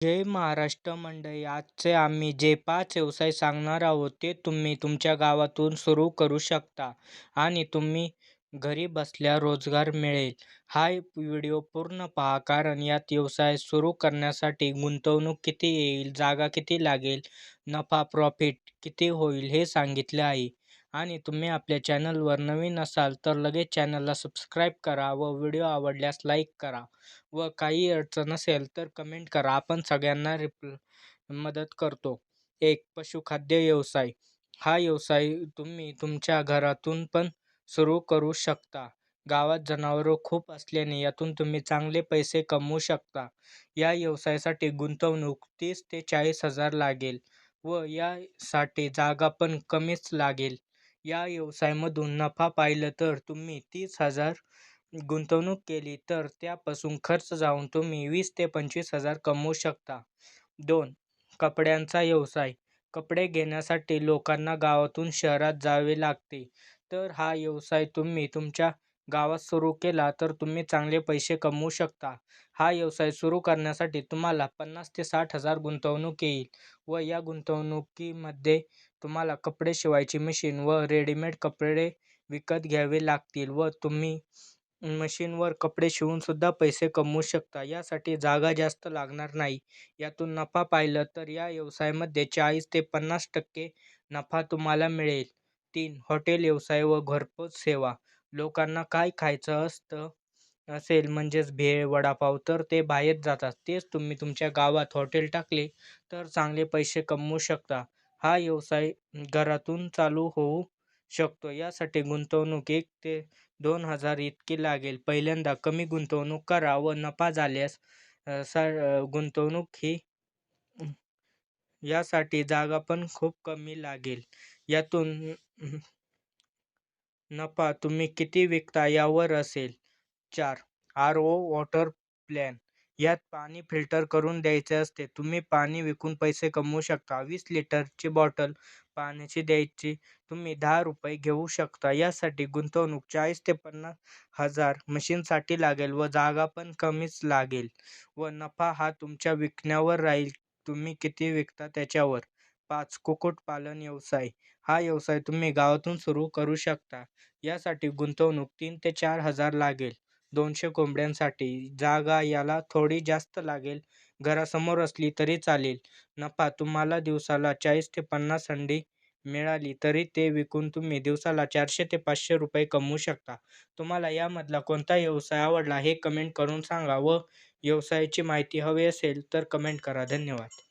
जय महाराष्ट्र मंडळी आजचे आम्ही जे पाच व्यवसाय सांगणार आहोत ते तुम्ही तुमच्या गावातून सुरू करू शकता आणि तुम्ही घरी बसल्या रोजगार मिळेल. हा व्हिडिओ पूर्ण पहा कारण यात व्यवसाय सुरू करण्यासाठी गुंतवणूक किती येईल जागा किती लागेल नफा प्रॉफिट किती होईल हे सांगितले आहे. आणि तुम्ही आपल्या चॅनलवर नवीन असाल तर लगेच चॅनलला सबस्क्राईब करा व व्हिडिओ आवडल्यास लाईक करा व काही अडचण असेल तर कमेंट करा. आपण सगळ्यांना रिप्ल मदत करतो. एक पशुखाद्य व्यवसाय. हा व्यवसाय तुम्ही तुमच्या घरातून पण सुरू करू शकता. गावात जनावरं खूप असल्याने यातून तुम्ही चांगले पैसे कमवू शकता. या व्यवसायासाठी गुंतवणूक तीस ते चाळीस हजार लागेल व यासाठी जागा पण कमीच लागेल. या व्यवसायामधून नफा पाहिलं तर तुम्ही तीस हजार गुंतवणूक केली तर त्यापासून खर्च जाऊन तुम्ही वीस ते पंचवीस हजार कमवू शकता. दोन कपड्यांचा व्यवसाय. कपडे घेण्यासाठी लोकांना गावातून शहरात जावे लागते. तर हा व्यवसाय तुम्ही तुमच्या गावात सुरू केला तर तुम्ही चांगले पैसे कमवू शकता. हा व्यवसाय सुरू करण्यासाठी तुम्हाला पन्नास ते साठ हजार गुंतवणूक येईल व या गुंतवणुकीमध्ये तुम्हाला कपडे शिवायची मशीन व रेडीमेड कपडे विकत घ्यावे लागतील व तुम्ही मशीनवर कपडे शिवूनसुद्धा पैसे कमवू शकता. यासाठी जागा जास्त लागणार नाही. यातून नफा पाहिलं तर या व्यवसायामध्ये चाळीस ते पन्नास टक्के नफा तुम्हाला मिळेल. तीन हॉटेल व्यवसाय व घरपोच सेवा. लोकांना काय खायचं असतं असेल म्हणजेच भेळ वडापाव तर ते बाहेर जातात. तेच तुम्ही तुमच्या गावात हॉटेल टाकले तर चांगले पैसे कमवू शकता. हा व्यवसाय घरातून चालू होऊ शकतो. यासाठी गुंतवणूक एक ते दोन हजार इतकी लागेल. पहिल्यांदा कमी गुंतवणूक करा व नफा झाल्यास सा गुंतवणूक ही यासाठी जागा पण खूप कमी लागेल. यातून नफा तुम्ही किती विकता यावर असेल. चार. R O water plant. यात पाणी फिल्टर करून द्यायचे असते. तुम्ही पाणी विकून पैसे कमवू शकता. वीस लिटरची बॉटल पाण्याची द्यायची. तुम्ही दहा रुपये घेऊ शकता. यासाठी गुंतवणूक चाळीस ते पन्नास हजार मशीनसाठी लागेल व जागा पण कमीच लागेल व नफा हा तुमच्या विकण्यावर राहील. तुम्ही किती विकता त्याच्यावर? पाच कुक्कुटपालन व्यवसाय. हा व्यवसाय तुम्ही गावातून सुरू करू शकता. यासाठी गुंतवणूक तीन ते चार हजार लागेल. दोनशे कोंबड्यांसाठी जागा याला थोडी जास्त लागेल. घरासमोर असली तरी चालेल. नफा तुम्हाला दिवसाला चाळीस ते पन्नास अंडी मिळाली तरी ते विकून तुम्ही दिवसाला चारशे ते पाचशे रुपये कमवू शकता. तुम्हाला यामधला कोणता व्यवसाय आवडला हे कमेंट करून सांगा व व्यवसायाची माहिती हवी असेल तर कमेंट करा. धन्यवाद.